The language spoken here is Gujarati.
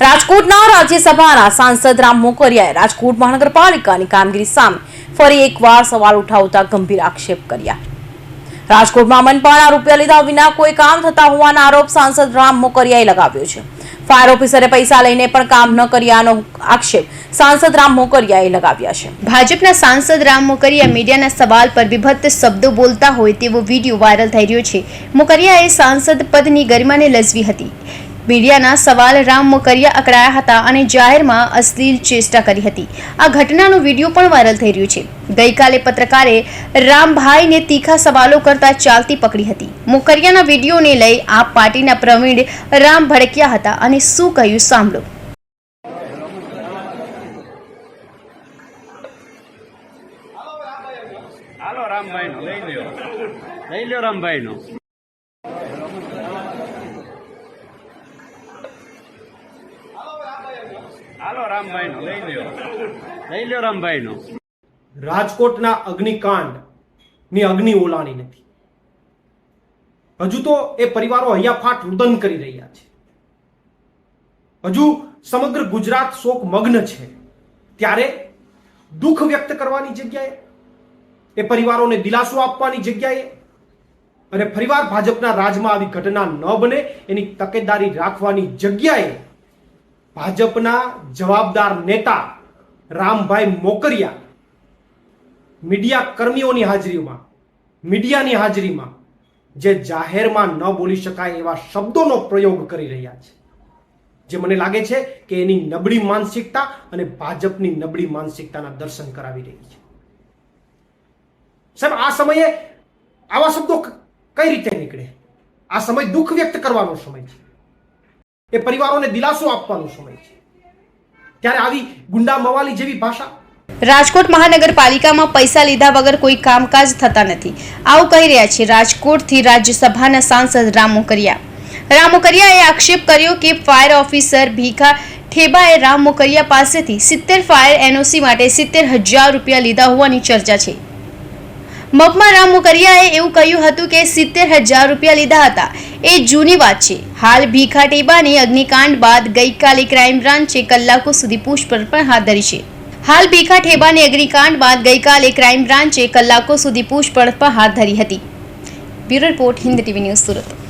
રાજકોટના રાજ્યસભાના સાંસદ રામ મોકરિયાએ રાજકોટ મહાનગરપાલિકાની કામગીરી સામે ફરી એકવાર સવાલ ઉઠાવતા ગંભીર આક્ષેપ કર્યા. રાજકોટમાં મનપાના રૂપિયા લીધા વિના કોઈ કામ થતા હોવાના આરોપ સાંસદ રામ મોકરિયાએ લગાવ્યો છે. ફાયર ઓફિસરે પૈસા લઈને પણ કામ ન કર્યાનો આક્ષેપ સાંસદ રામ મોકરિયાએ લગાવ્યા છે. ભાજપના સાંસદ રામ મોકરિયા મીડિયાના સવાલ પર વિભક્ત શબ્દો બોલતા હોય તેવો વીડિયો વાયરલ થઈ રહ્યો છે. મોકરિયાએ સાંસદ પદની ગરિમાને લજવી હતી. મીડિયાના સવાલ રામ મોકરિયા અકળાયા હતા અને જાહેરમાં અશ્લીલ ચેષ્ટા કરી હતી. આ ઘટનાનો વીડિયો પણ વાયરલ થઈ રહ્યો છે. ગઈકાલે પત્રકારે રામભાઈને તીખા સવાલો કરતા ચાલતી પકડી હતી. મોકરિયાના વિડીયોને લઈ આ પાર્ટીના પ્રવીણ રામ ભડક્યા હતા અને શું કહ્યું સાંભળો. હાલો રામભાઈ નો લઈ લ્યો. લઈ લ્યો રામભાઈ રાજકોટના અગ્નિકાંડની અગ્નિ ઓલાણી નથી. હજુ તો એ પરિવારો હૈયાફાટ રુદન કરી રહ્યા છે. હજુ સમગ્ર ગુજરાત શોક મગ્ન છે. ત્યારે દુઃખ વ્યક્ત કરવાની જગ્યાએ, એ પરિવારોને દિલાસો આપવાની જગ્યાએ અને ફરીવાર ભાજપના રાજમાં આવી ઘટના ન બને એની તકેદારી રાખવાની જગ્યાએ ભાજપના જવાબદાર નેતા રામભાઈ મોકરિયા મીડિયા કર્મીઓની હાજરીમાં, મીડિયાની હાજરીમાં જે જાહેરમાં ન બોલી શકાય એવા શબ્દોનો પ્રયોગ કરી રહ્યા છે. જે મને લાગે છે કે એની નબળી માનસિકતા અને ભાજપની નબળી માનસિકતાના દર્શન કરાવી રહી છે. સાહેબ, આ સમયે આવા શબ્દો કઈ રીતે નીકળે? આ સમય દુઃખ વ્યક્ત કરવાનો સમય છે. એ પરિવારોને દિલાસો આપવાનો સમય છે. ત્યારે આવી ગુંડા મવાલી જેવી ભાષા રાજકોટ મહાનગરપાલિકામાં પૈસા લીધા વગર કોઈ કામકાજ થતા નથી. આવું કહી રહ્યા છે રાજકોટથી રાજ્યસભાના સાંસદ રામ મોકરિયા રામ મોકરિયાએ આક્ષેપ કર્યો કે ફાયર ઓફિસર ભીખા ઠેબાએ રામ મોકરિયા પાસેથી સિત્તેર ફાયર એનઓસી માટે સિત્તેર હજાર રૂપિયા લીધા હોવાની ચર્ચા છે. મપમાં રામ મોકરિયાએ એવું કહ્યું હતું કે સિત્તેર હજાર રૂપિયા લીધા હતા. એ જૂની વાત છે. હાલ ભીખા ટેબાની અગ્નિકાંડ બાદ ગઈકાલે ક્રાઇમ બ્રાન્ચે કલાકો સુધી પૂછપરછ પણ હાથ ધરી છે. હાલ ભીખા ઠેબાની અગ્નિકાંડ બાદ ગઈકાલે ક્રાઇમ બ્રાન્ચે કલાકો સુધી પૂછપરછ પણ હાથ ધરી હતી. Bureau report, Hind TV news Surat.